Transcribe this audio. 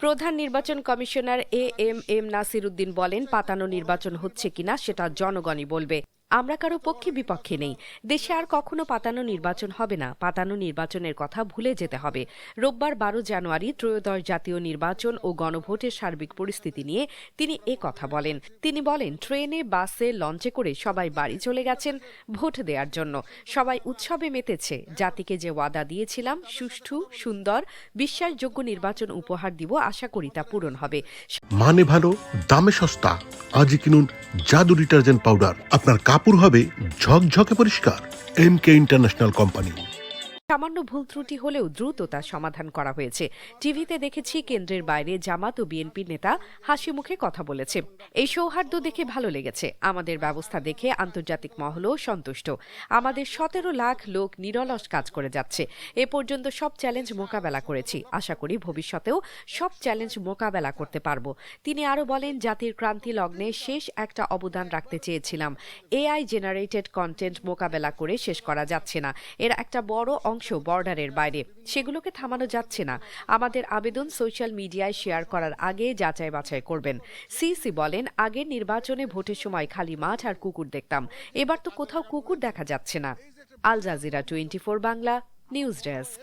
প্রধান নির্বাচন commissioner A M M Nasir Uddin বলেন, পাতানো নির্বাচন হচ্ছে কিনা সেটা জনগণই বলবে। আমরা কারও পক্ষে বিপক্ষে নেই। দেশে আর কখনো পাতানো নির্বাচন হবে না। পাতানো নির্বাচনের কথা ভুলে যেতে হবে। রোববার বারো জানুয়ারি ত্রয়োদশ জাতীয় নির্বাচন ও গণভোটের সার্বিক পরিস্থিতি নিয়ে তিনি এ কথা বলেন। তিনি বলেন, ট্রেনে, বাসে, লঞ্চে করে সবাই বাড়ি চলে গেছেন ভোট দেওয়ার জন্য। সবাই উৎসবে মেতেছে। জাতিকে যে ওয়াদা দিয়েছিলাম, সুষ্ঠু, সুন্দর, বিশ্বাসযোগ্য নির্বাচন উপহার দিব আশা করি তা পূরণ হবে। মানে ভালো, দামে সস্তা। আজই কিনুন জাদু ডিটারজেন্ট পাউডার। আপনার কাপড় হবে ঝকঝকে পরিষ্কার। এম কে ইন্টারন্যাশনাল কোম্পানি সামান্য ভুল ত্রুটি হলেও দ্রুত তা সমাধান করা হয়েছে। টিভিতে দেখেছি কেন্দ্রের বাইরে জামাত ও বিএনপির নেতা হাসি মুখে কথা বলেছে। এই সৌহার্দ্য দেখে ভালো লেগেছে। আমাদের ব্যবস্থা দেখে আন্তর্জাতিক মহলও সন্তুষ্ট। আমাদের সতেরো লাখ লোক নিরলস কাজ করে যাচ্ছে। এ পর্যন্ত সব চ্যালেঞ্জ মোকাবেলা করেছি। আশা করি ভবিষ্যতেও সব চ্যালেঞ্জ মোকাবেলা করতে পারব। তিনি আরও বলেন, জাতির ক্রান্তি লগ্নে শেষ একটা অবদান রাখতে চেয়েছিলাম। এআই জেনারেটেড কন্টেন্ট মোকাবেলা করে শেষ করা যাচ্ছে না। এর একটা বড় অংশ বর্ডারের বাইরে। সেগুলোকে থামানো যাচ্ছে না। আমাদের আবেদন সোশ্যাল মিডিয়ায় শেয়ার করার আগে যাচাই বাছাই করবেন। সিসি বলেন, আগের নির্বাচনে ভোটের সময় খালি মাঠ আর কুকুর দেখতাম। এবার তো কোথাও কুকুর দেখা যাচ্ছে না। Al Jazeera twenty Bangla, news desk.